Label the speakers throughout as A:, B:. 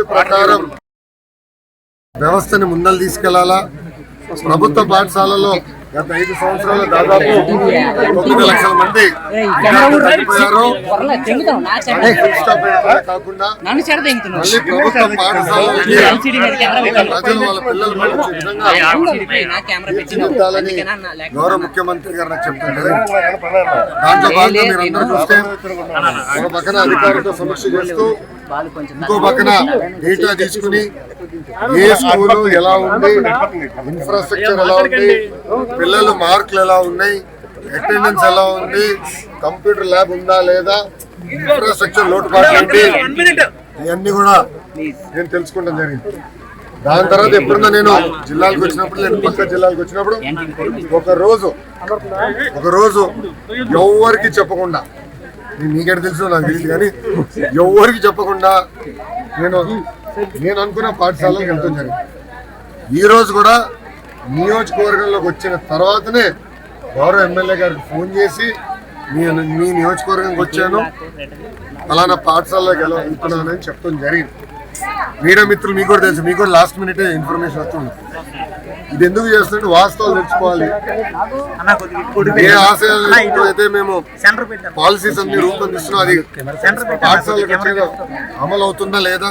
A: పద్ధతి ప్రకారం వ్యవస్థని ముందలు తీసుకెళ్ళాలా? ప్రభుత్వ పాఠశాలలో గత ఐదు సంవత్సరాలు దాదాపు తొమ్మిది లక్షల మంది చనిపోయారు. కాకుండా మళ్ళీ ప్రభుత్వ ప్రజలు వాళ్ళ పిల్లలు గౌరవ ముఖ్యమంత్రి గారు చెప్తుంటారు దాంట్లో భాగంగా మీరు అందరూ చూస్తే ఒక పక్కన అధికారులతో సమీక్ష చేస్తూ ఇంకో పక్కన డేటా తీసుకుని ఏ స్కూల్ ఎలా ఉంది? ఇన్ఫ్రాస్ట్రక్చర్ ఎలా ఉంది? పిల్లలు మార్కులు ఎలా ఉన్నాయి? అటెండెన్స్ ఎలా ఉంది? కంప్యూటర్ ల్యాబ్ ఉందా లేదా? ఇన్ఫ్రాస్ట్రక్చర్ లోటుపాట్లు ఏంటి? ఇవన్నీ కూడా నేను తెలుసుకోవడం జరిగింది. దాని తర్వాత ఎప్పుడన్నా నేను జిల్లాలకు వచ్చినప్పుడు నేను పక్క జిల్లాలకు వచ్చినప్పుడు ఒక రోజు ఒక రోజు ఎవరికి చెప్పకుండా నేను తెలుసు నాకు తెలియదు కానీ ఎవరికి చెప్పకుండా నేను నేను అనుకున్న పాఠశాలకు వెళ్తాం జరిగింది ఈరోజు కూడా నియోజకవర్గంలోకి వచ్చిన తర్వాతనే గౌరవ ఎమ్మెల్యే గారికి ఫోన్ చేసి మీ మీ నియోజకవర్గంకి వచ్చాను. అలానా పాఠశాలలోకి ఎలా వెళ్తున్నానని చెప్తాం జరిగింది. మీడియా మిత్రులు మీకు కూడా తెలుసు మీకు కూడా లాస్ట్ మినిట్ ఇన్ఫర్మేషన్ వస్తుంది ఇది ఎందుకు చేస్తుంటే వాస్తవాలు తెలుసుకోవాలి. ఏ ఆశయాలతో అయితే మేము పాలసీస్ అన్ని రూపొందిస్తున్నాం. అది వచ్చేగా అమలు అవుతుందా లేదా?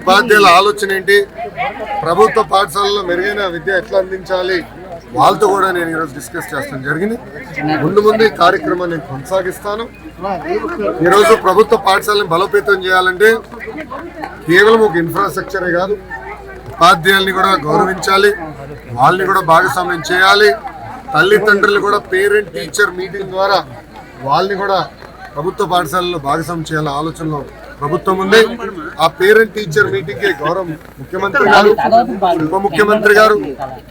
A: ఉపాధ్యాయుల ఆలోచన ఏంటి? ప్రభుత్వ పాఠశాలలో మెరుగైన విద్య ఎట్లా అందించాలి? వాళ్ళతో కూడా నేను ఈరోజు డిస్కస్ చేస్తాను. జరిగింది? ముందు ముందు ఈ కార్యక్రమాన్ని నేను కొనసాగిస్తాను. ఈరోజు ప్రభుత్వ పాఠశాలను బలోపేతం చేయాలంటే కేవలం ఒక ఇన్ఫ్రాస్ట్రక్చరే కాదు ఉపాధ్యాయుల్ని కూడా గౌరవించాలి. వాళ్ళని కూడా భాగస్వామ్యం చేయాలి. తల్లిదండ్రులు కూడా పేరెంట్ టీచర్ మీటింగ్ ద్వారా వాళ్ళని కూడా ప్రభుత్వ పాఠశాలలో భాగస్వామ్యం చేయాలి ఆలోచనలో ప్రభుత్వం ఉంది. ఆ పేరెంట్ టీచర్ మీటింగ్కి గౌరవ ముఖ్యమంత్రి గారు ఉప ముఖ్యమంత్రి గారు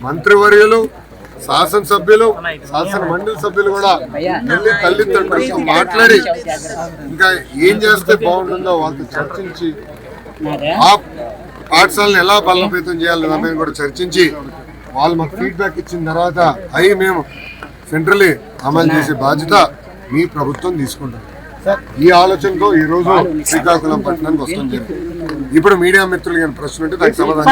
A: మంత్రివర్యులు శాసనసభ్యులు శాసన మండలి సభ్యులు కూడా వెళ్ళి తల్లిదండ్రులతో మాట్లాడి ఇంకా ఏం చేస్తే బాగుంటుందో వాళ్ళతో చర్చించి ఆ పాఠశాలను ఎలా బలోపేతం చేయాలి దాని కూడా చర్చించి వాళ్ళు మాకు ఫీడ్బ్యాక్ ఇచ్చిన తర్వాత అవి మేము సెంట్రలీ అమలు చేసే బాధ్యత మీ ప్రభుత్వం తీసుకుంటాం ఈ ఆలోచనతో ఈ రోజు శ్రీకాకుళం పట్టణానికి వస్తుంది ఇప్పుడు మీడియా మిత్రులు కానీ ప్రశ్న ఉంటే దానికి సమాధానం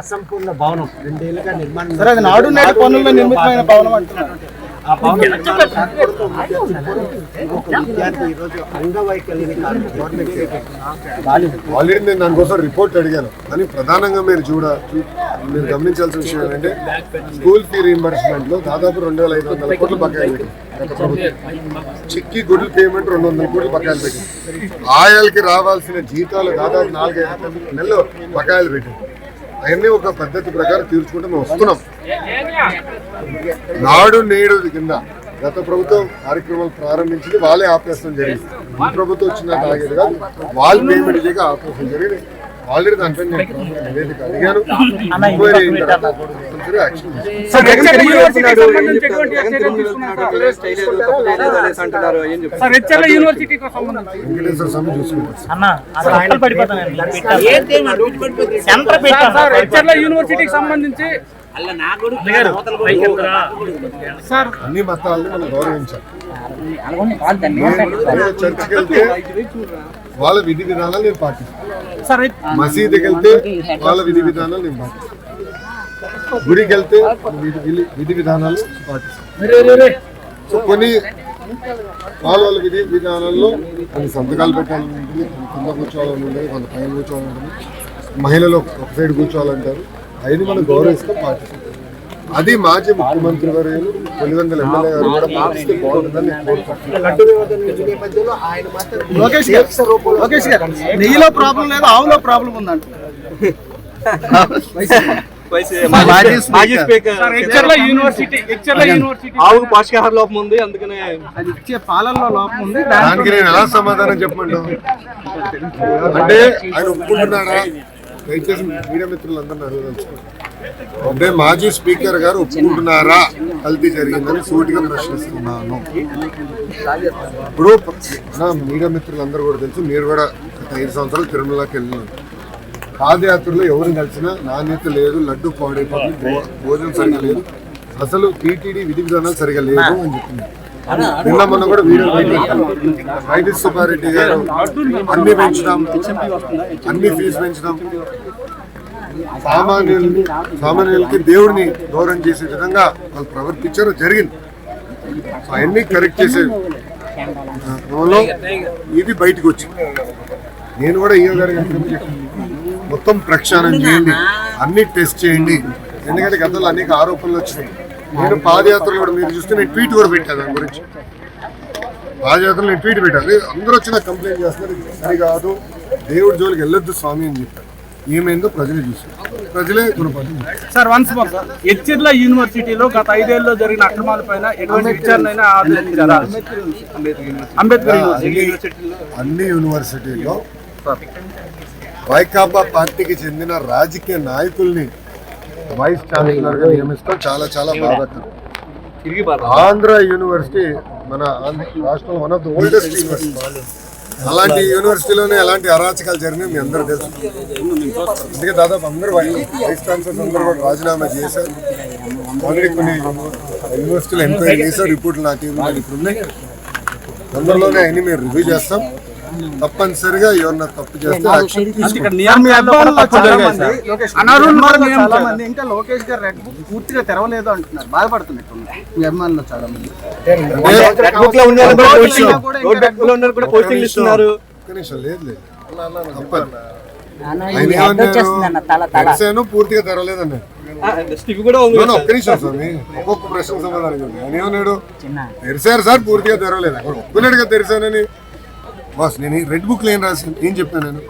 B: అసంపూర్ణ భవనం రెండేళ్ళుగా నిర్మాణం
C: సరే అది నాడు నేడు పనుల్లో నిర్మితమైన భవనం అంటున్నారు.
A: ఆల్రెడీ నేను దానికోసం రిపోర్ట్ అడిగాను. కానీ ప్రధానంగా మీరు చూడ మీరు గమనించాల్సిన విషయం ఏంటంటే స్కూల్ ఫీ రీఎంబర్స్మెంట్లో దాదాపు రెండు వేల ఐదు వందల కోట్లు బకాయిలు పెట్టింది. చిక్కి గుడ్లు పేమెంట్ రెండు వందల కోట్లు బకాయిలు పెట్టింది. ఆయాలకి రావాల్సిన జీతాలు దాదాపు నాలుగైదు నెలలు బకాయిలు పెట్టింది. అవన్నీ ఒక పద్ధతి ప్రకారం తీర్చుకుంటే మేము వస్తున్నాం. నాడు నేడు కింద గత ప్రభుత్వం కార్యక్రమాలు ప్రారంభించింది వాళ్ళే ఆపేస్తాం జరిగింది. ఈ ప్రభుత్వం వచ్చిన ఆగేది కాదు వాళ్ళు పేమెంట్ చేయక ఆపేస్తాం జరిగింది. ఆల్రెడీ దానిపై నేను నివేదిక అడిగాను. ఎంక్వైరీ అయిన తర్వాత వెంకటేశ్వర స్వామి చూసుకుంటారు
C: యూనివర్సిటీకి సంబంధించి సార్.
A: అన్ని మతాలని మనం గౌరవించాలి. చర్చికి వెళ్తే వాళ్ళ విధి విధానాలు నేను పాటిస్తాను.
C: సార్
A: మసీదుకి వెళ్తే వాళ్ళ విధి విధానాలు నేను పాటిస్తాను. గుడికి వెళ్తే విధి విధి- విధి విధానాలు పాటిస్తాను. సో కొన్ని వాళ్ళ వాళ్ళ విధి విధానాల్లో కొన్ని సంతకాలు పెట్టాలని ఉంటుంది. కింద కూర్చోవాలని ఉంటుంది కొంత పైన కూర్చోవాలని ఉంటుంది. మహిళలు ఒక సైడ్ కూర్చోవాలంటారు. అవన్నీ మనం గౌరవిస్తాం పాటిస్తాం. అది మాజీ ముఖ్యమంత్రి వర్యులు పులివెందుల ఎమ్మెల్యే గారు కూడా పాటిస్తే బాగుంటుందని కోరుకుంటున్నాను.
C: నెయ్యిలో ప్రాబ్లం లేదు ఆవులో ప్రాబ్లం ఉందంట.
D: మాజీ స్పీకర్.
C: సార్ హెచ్ఆర్ల యూనివర్సిటీ హెచ్ఆర్ల యూనివర్సిటీ.
D: ఆవుకు పోషకాహార లోపం ఉంది అందుకనే
C: అది ఇచ్చే పాలల్లో లోపం ఉంది
A: దానికి నేను ఎలా సమాధానం చెప్పమంటావు? అంటే ఆయన ఒప్పుకుంటున్నాడా దయచేసి మీడియా మిత్రులందరినీ అడగదలుచుకోండి. అంటే మాజీ స్పీకర్ గారు ఒప్పుకుంటున్నారా? కల్తీ జరిగిందని సూటిగా ప్రశ్నిస్తున్నాను. ఇప్పుడు నా మీడియా మిత్రులందరూ కూడా తెలుసు మీరు కూడా గత ఐదు సంవత్సరాలు తిరుమలకి వెళ్ళినారు పాదయాత్రలో ఎవరిని కలిసినా నాణ్యత లేదు లడ్డు పాడైపోతుంది భోజనం సరిగా లేదు. అసలు టీటీడీ విధి విధానాలు సరిగా లేదు అని చెప్పింది. నిన్న మొన్న కూడా వీడియో వైద్య సుబ్బారెడ్డి గారు అన్ని పెంచడం అన్ని ఫీజు పెంచడం సామాన్యుల్ని సామాన్యులకి దేవుడిని దూరం చేసే విధంగా వాళ్ళు ప్రవర్తించారు జరిగింది. అవన్నీ కరెక్ట్ చేసే క్రమంలో ఇది బయటకు వచ్చింది. నేను కూడా ఈయో గారు మొత్తం ప్రక్షాళన చేయండి అన్ని టెస్ట్ చేయండి. ఎందుకంటే గతంలో అనేక ఆరోపణలు వచ్చినాయి. నేను పాదయాత్రలు కూడా మీరు చూస్తే నేను ట్వీట్ కూడా పెట్టాను దాని గురించి. పాదయాత్రలు నేను ట్వీట్ పెట్టాను. అందరూ వచ్చి నాకు కంప్లైంట్ చేస్తున్నారు ఇది సరికాదు దేవుడి జోలికి వెళ్ళొద్దు స్వామి అని చెప్పారు. ఏమైందో ప్రజలే చూసారు ప్రజలే గుణపాఠం.
C: Sir once more sir. యూనివర్సిటీలో గత ఐదేళ్ళలో జరిగిన అక్రమాలపైన ఎటువంటి విచారణ అంబేద్కర్
A: అన్ని యూనివర్సిటీలో వైకాపా పార్టీకి చెందిన రాజకీయ నాయకుల్ని వైస్ ఛాన్సలర్గా నియమిస్తాం చాలా చాలా బాధాకరం
D: బాధ
A: ఆంధ్ర యూనివర్సిటీ మన ఆంధ్ర రాష్ట్రంలో one of the oldest university అలాంటి యూనివర్సిటీలోనే ఎలాంటి అరాచకాలు జరిగినాయి మీ అందరూ తెలుసు. అందుకే దాదాపు అందరూ వైస్ ఛాన్సలర్స్ అందరూ కూడా రాజీనామా చేశారు. ఆల్రెడీ కొన్ని యూనివర్సిటీలు ఎంక్వైరీ చేశారు రిపోర్ట్లు నా మీద ఇప్పుడు ఉన్నాయి తొందరలోనే అన్ని మేము రివ్యూ చేస్తాం. తప్పనిసరిగా ఎవరన్నా తప్పు చేస్తే
B: ఇంకా లోకేష్ గారు రెడ్ బుక్ పూర్తిగా తెరవలేదు అంటున్నారు. బాధపడుతున్నట్టు మీ అభిమానులు చాలా మంది.
A: లేదు లేదు. పూర్తిగా ఒక్కొక్క ప్రశ్న సమాధానం. ఆయన ఏమన్నాడు? తెరిసారు సార్ పూర్తిగా తెరవలేదు. అక్కడ ఒప్పుకున్నాడుగా తెరిసానని. బాస్ నేను రెడ్ బుక్లో ఏం రాసి ఏం చెప్పాను నేను?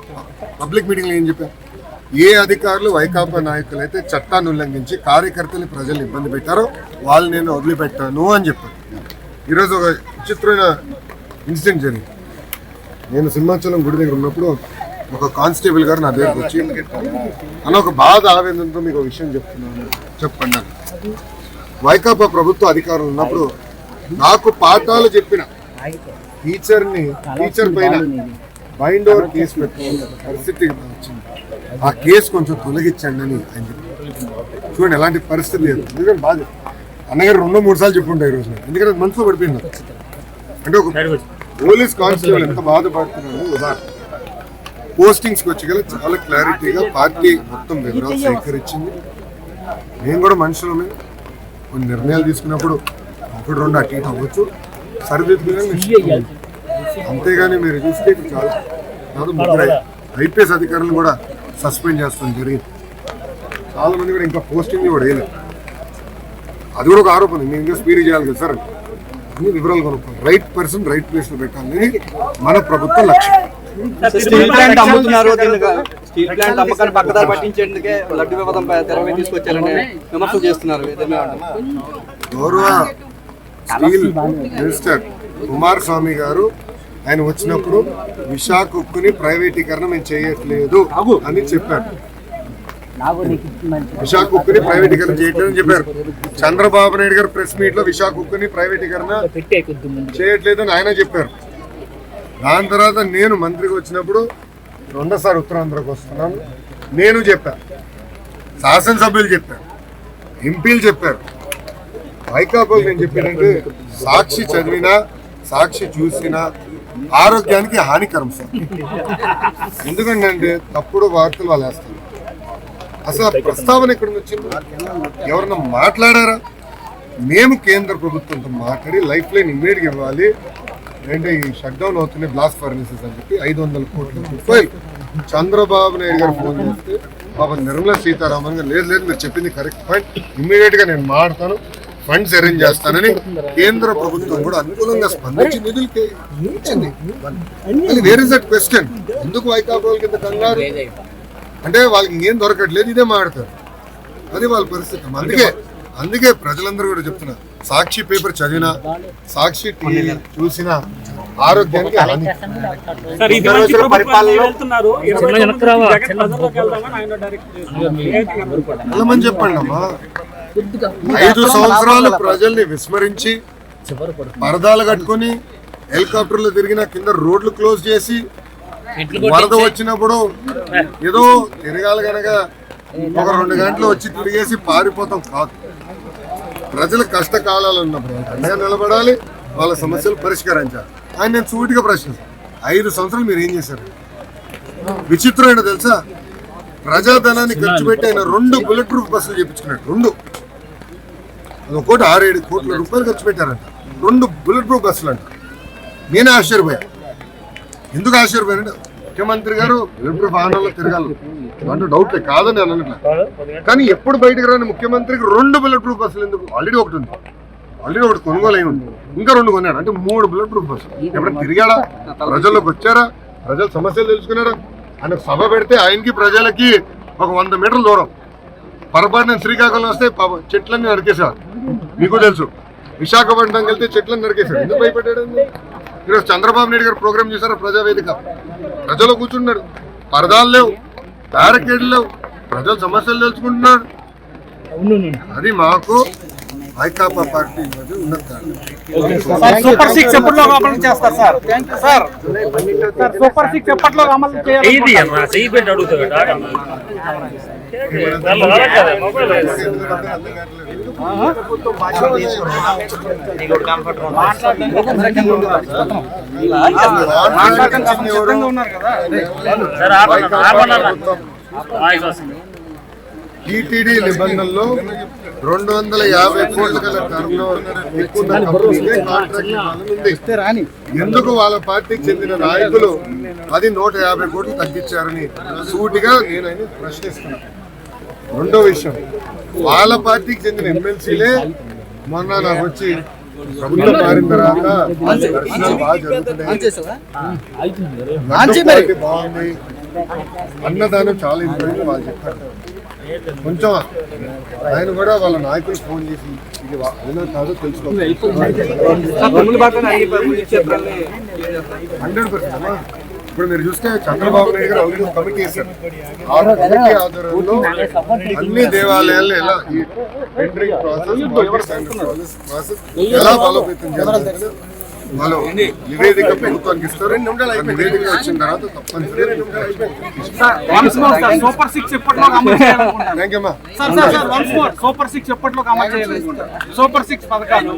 A: పబ్లిక్ మీటింగ్లో ఏం చెప్పాను ఏ అధికారులు వైకాపా నాయకులు అయితే చట్టాన్ని ఉల్లంఘించి కార్యకర్తలు ప్రజలు ఇబ్బంది పెట్టారో వాళ్ళు నేను వదిలిపెట్టాను అని చెప్పాను. ఈరోజు ఒక విచిత్రమైన ఇన్సిడెంట్ జరిగింది. నేను సింహాచలం గుడి దగ్గర ఉన్నప్పుడు ఒక కానిస్టేబుల్ గారు నా దగ్గరకు వచ్చి అని ఒక బాధ ఆవేదనతో మీకు ఒక విషయం చెప్తున్నాను. చెప్పండి వైకాపా ప్రభుత్వ అధికారులు ఉన్నప్పుడు నాకు పాఠాలు చెప్పిన టీచర్ని టీచర్ పైన బైండ్ ఓవర్ కేసు పెట్టుకునే పరిస్థితి వచ్చింది ఆ కేసు కొంచెం తొలగించండి అని ఆయన చెప్పారు చూడండి ఎలాంటి పరిస్థితి లేదు. ఎందుకంటే బాధ అన్నగారు రెండు మూడు సార్లు చెప్పుంటాయి ఈరోజు. ఎందుకంటే మనసులో పడిపోయింది. అంటే ఒక పోలీస్ కానిస్టేబుల్ ఎంత బాధపడుతున్నాడు ఉదాహరణ. పోస్టింగ్స్కి వచ్చి గల చాలా క్లారిటీగా పార్టీ మొత్తం వివరాలు సేకరించింది. మేము కూడా మనుషులమే కొన్ని నిర్ణయాలు తీసుకున్నప్పుడు ఒకటి రెండు అటు ఇటు అవ్వచ్చు. సరిదిద్దుగా అంతేగాని మీరు చూస్తే చాలా ముగ్గురు ఐపీఎస్ అధికారులను కూడా సస్పెండ్ చేస్తాం జరిగింది. చాలా మంది కూడా ఇంకా పోస్టింగ్ కూడా వేయలేదు. అది కూడా ఒక ఆరోపణ. మేము ఇంకా స్పీడ్ చేయాలి కదా సార్. అన్ని వివరాలు కొనుక్కోవాలి. రైట్ పర్సన్ రైట్ ప్లేస్లో పెట్టాలని మన ప్రభుత్వ లక్ష్యం.
D: స్టీల్ ప్లాంట్ అమ్ముతున్నారు స్టీల్ ప్లాంట్ అమ్మకాన్ని పక్కదారి పట్టించేందుకే లడ్డు వివాదం తెర మీద తీసుకొచ్చారని విమర్శలు చేస్తున్నారు?
A: గౌరవ స్టీల్ మినిస్టర్ కుమారస్వామి గారు ఆయన వచ్చినప్పుడు విశాఖ ఉక్కుని ప్రైవేటీకరణ మేము చేయట్లేదు అని చెప్పారు. విశాఖ ఉక్కుని ప్రైవేటీకరణ చేయట్లేదు అని చెప్పారు. చంద్రబాబు నాయుడు గారు ప్రెస్ మీట్లో విశాఖ ఉక్కుని ప్రైవేటీకరణ చేయట్లేదు అని ఆయన చెప్పారు. దాని తర్వాత నేను మంత్రికి వచ్చినప్పుడు రెండోసారి ఉత్తరాంధ్రకు వస్తున్నాను. నేను చెప్పాను శాసనసభ్యులు చెప్పారు. ఎంపీలు చెప్పారు. వైకాపాకు నేను చెప్పానంటే సాక్షి చదివినా సాక్షి చూసినా ఆరోగ్యానికి హానికరం సార్. ఎందుకంటే తప్పుడు వార్తలు వాళ్ళు వేస్తారు. అసలు ఆ ప్రస్తావన ఇక్కడ నుంచి వచ్చింది? ఎవరన్నా మాట్లాడారా? మేము కేంద్ర ప్రభుత్వంతో మాట్లాడి లైఫ్ లైన్ ఇమ్మీడియట్ ఇవ్వాలి. అంటే ఈ షట్డౌన్ అవుతున్నాయి బ్లాస్ట్ ఫర్నిసెస్ అని చెప్పి ఐదు వందల కోట్ల రూపాయలు. చంద్రబాబు నాయుడు గారు ఫోన్ చేస్తే పాప నిర్మలా సీతారామన్ గారు లేదు లేదు మీరు చెప్పింది కరెక్ట్ పాయింట్. ఇమ్మీడియట్గా నేను మాడతాను. ఫండ్స్ అరేంజ్ చేస్తానని కేంద్ర ప్రభుత్వం కూడా అనుకూలంగా స్పందించి నిధులు ఇచ్చింది. వేర్ ఇస్ దట్ క్వశ్చన్ ఎందుకు వైకాపా కింద కంగారు? అంటే వాళ్ళకి ఇంకేం దొరకట్లేదు ఇదే మాడతారు అది వాళ్ళ పరిస్థితి. అందుకే అందుకే ప్రజలందరూ కూడా చెప్తున్నారు. సాక్షి పేపర్ చదివినా సాక్షి టీవీ చూసినా ఆరోగ్యానికి. వెళ్ళమని చెప్పండి అమ్మా ఐదు సంవత్సరాలు ప్రజల్ని విస్మరించి పరదాలు కట్టుకొని హెలికాప్టర్లు తిరిగిన కింద రోడ్లు క్లోజ్ చేసి వరద వచ్చినప్పుడు ఏదో తిరగాలి కనుక ఒక రెండు గంటలు వచ్చి తిరిగేసి పారిపోతాం కాదు. ప్రజల కష్టకాలాలు ఉన్నప్పుడు అండగా నిలబడాలి వాళ్ళ సమస్యలు పరిష్కరించాలి. ఆయన నేను సూటిగా ప్రశ్నిస్తాను ఐదు సంవత్సరాలు మీరు ఏం చేశారు? విచిత్రం ఏంటో తెలుసా? ప్రజాధనాన్ని ఖర్చు పెట్టి ఆయన రెండు బుల్లెట్ ప్రూఫ్ బస్సులు చేయించుకున్నాడు. రెండు. ఒకటి ఆరు ఏడు కోట్ల రూపాయలు ఖర్చు పెట్టారంట. రెండు బుల్లెట్ ప్రూఫ్ బస్సులు అంట నేనే ఆశ్చర్యపోయా. ఎందుకు ఆశ్చర్యపోయానంటే ముఖ్యమంత్రి గారు బుల్లెట్ ప్రూఫ్ వాహనాల్లో తిరగాలి. అంటే డౌట్ కాదని అని అనట్లే. కానీ ఎప్పుడు బయటకు రాని ముఖ్యమంత్రికి రెండు బుల్లెట్ ప్రూఫ్ బస్సులు ఎందుకు? ఆల్రెడీ ఒకటి ఉంది. ఆల్రెడీ ఒకటి కొనుగోలు అయి ఉంది. ఇంకా రెండు కొన్నాడు. అంటే మూడు బుల్లెట్ ప్రూఫ్ బస్సులు ఎప్పుడైనా తిరిగాడా? ప్రజల్లోకి వచ్చారా? ప్రజల సమస్యలు తెలుసుకున్నారా ఆయన సభ పెడితే ఆయనకి ప్రజలకి ఒక వంద మీటర్ల దూరం. పొరపాటున శ్రీకాకుళం వస్తే చెట్లన్నీ నరికేశారు మీకు తెలుసు. విశాఖపట్నం వెళ్తే చెట్లను నరికేశారు ఎందుకు భయపడ్డాడు ఈరోజు చంద్రబాబు నాయుడు గారు ప్రోగ్రామ్ చేశారు ప్రజావేదిక? ప్రజలు కూర్చున్నారు. పరదాలు లేవు. బ్యారకేడ్లు లేవు. ప్రజల సమస్యలు తెలుసుకుంటున్నారు. అది మాకు వైకాపా పార్టీ మధ్య ఉన్నత
C: సార్. సూపర్ సిక్స్ ఎప్పటిలో అమలు చేస్తారు sir? Sir sir super six ఎప్పటిలో అమలు చేయాలి
A: టీటీడీ నిబంధనలో రెండు వందల యాభై కోట్ల గల టర్న్ ఎందుకు వాళ్ళ పార్టీకి చెందిన నాయకులు అది నూట యాభై కోట్లు తగ్గించారని సూటిగా నేనైనా ప్రశ్నిస్తున్నాను. రెండో విషయం. వాళ్ళ పార్టీకి చెందిన ఎమ్మెల్సీలే మొన్న నాకు వచ్చి ప్రభుత్వం మారిన తర్వాత దర్శనాలు బాగా జరుగుతున్నాయి. బాగుంది. అన్నదానం చాలా ఇంపార్టెంట్ వాళ్ళు చెప్పారు. కొంచెం ఆయన కూడా వాళ్ళ నాయకులు ఫోన్ చేసి ఇది అవునా కాదో తెలుసుకోవాలి. హండ్రెడ్ పర్సెంట్ ఇప్పుడు మీరు చూస్తే చంద్రబాబు నాయుడు గారు ఆల్రెడీ కమిటీ వేశారు. ఆ కమిటీ ఆధ్వర్యంలో అన్ని దేవాలయాల్లో ఎలా ఈ టెండరింగ్ ప్రాసెస్ ప్రాసెస్ ఎలా బలోపేతం చేయాలి వాళ్ళు నివేదిక ప్రభుత్వానికి ఇస్తారు. నివేదిక వచ్చిన తర్వాత తప్పనిసరిగా
C: sir once more sir super six ఎప్పటిలో అమలు చేయాలనుకుంటారు
A: థ్యాంక్ యూ అమ్మా
C: sir sir sir once more super six ఎప్పటిలో అమలు చేయాలనుకుంటారు సూపర్ సిక్స్ పథకాలు.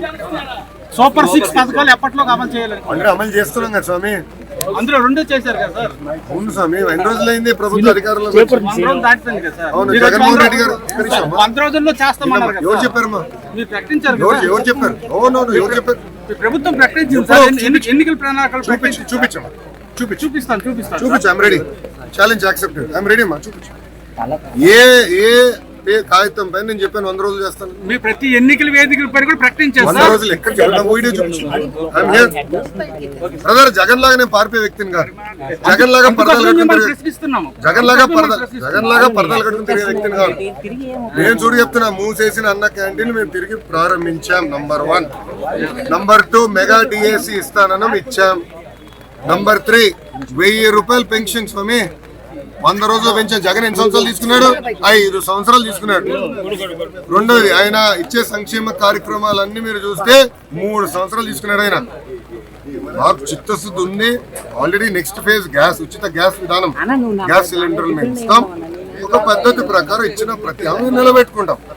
C: సూపర్ సిక్స్ పథకాలు ఎప్పటిలో అమలు చేయాలనుకుంటారు
A: అమలు చేస్తున్నాం కదా స్వామి.
C: అందులో రెండో చేశారు కదా సార్?
A: అవును స్వామి ఎన్ని రోజులైంది ప్రభుత్వ అధికారంలో
C: సార్.
A: అవును జగన్మోహన్ రెడ్డి గారు.
C: వంద రోజుల్లో చేస్తామన్నారు కదా
A: ఎవరు
C: సార్.
A: చెప్పారమ్మా?
C: మీరు ప్రకటించారు
A: ఎవరు
C: కదా
A: ఎవరు చెప్పారు? అవునవును ఎవరు చెప్పారు?
C: ప్రభుత్వం ప్రకటించింది సార్. ఎన్ని- ఎన్ని- ఎన్నికల ప్రణాళికలు
A: చూపించు
C: ప్రకటించి
A: చూపించమ్మా. చూపించు.
C: చూపిస్తాను చూపిస్తాను.
A: చూపించు I'm ready challenge accepted I'm ready అమ్మా చూపించు. ఏ ఏ కాగితం పైన నేను చెప్పాను వంద రోజులు చేస్తాను.
C: మీ ప్రతి ఎన్నికల వేదికల పైన కూడా ప్రకటించారు
A: వంద రోజులు ఎక్కడ చెప్పిన వీడియో చూపించు. బ్రదర్ జగన్ లాగా నేను పారిపోయే వ్యక్తిని కాదు. జగన్ లాగా పరదాలు కట్టుకుని జగన్ లాగా పరద జగన్ లాగా పరదాలు కట్టుకుని తిరిగే వ్యక్తిని కాదు. నేను చూడు చెప్తున్నా మూసేసిన అన్న క్యాంటీన్ మేము తిరిగి ప్రారంభించాం number one number two mega DSC ఇస్తానని ఇచ్చాం. నంబర్ త్రీ వెయ్యి రూపాయలు పెన్షన్ స్వామి. వంద రోజులు పెంచాం జగన్ ఎన్ని సంవత్సరాలు తీసుకున్నాడు? ఐదు సంవత్సరాలు తీసుకున్నాడు. రెండోది ఆయన ఇచ్చే సంక్షేమ కార్యక్రమాలన్నీ మీరు చూస్తే మూడు సంవత్సరాలు తీసుకున్నాడు ఆయన. మాకు చిత్తశుద్ధి ఉంది. ఆల్రెడీ నెక్స్ట్ ఫేజ్ గ్యాస్ ఉచిత గ్యాస్ విధానం. గ్యాస్ సిలిండర్లు మేము ఇస్తాం. ఒక పద్ధతి ప్రకారం ఇచ్చిన ప్రతి హామీ నిలబెట్టుకుంటాం.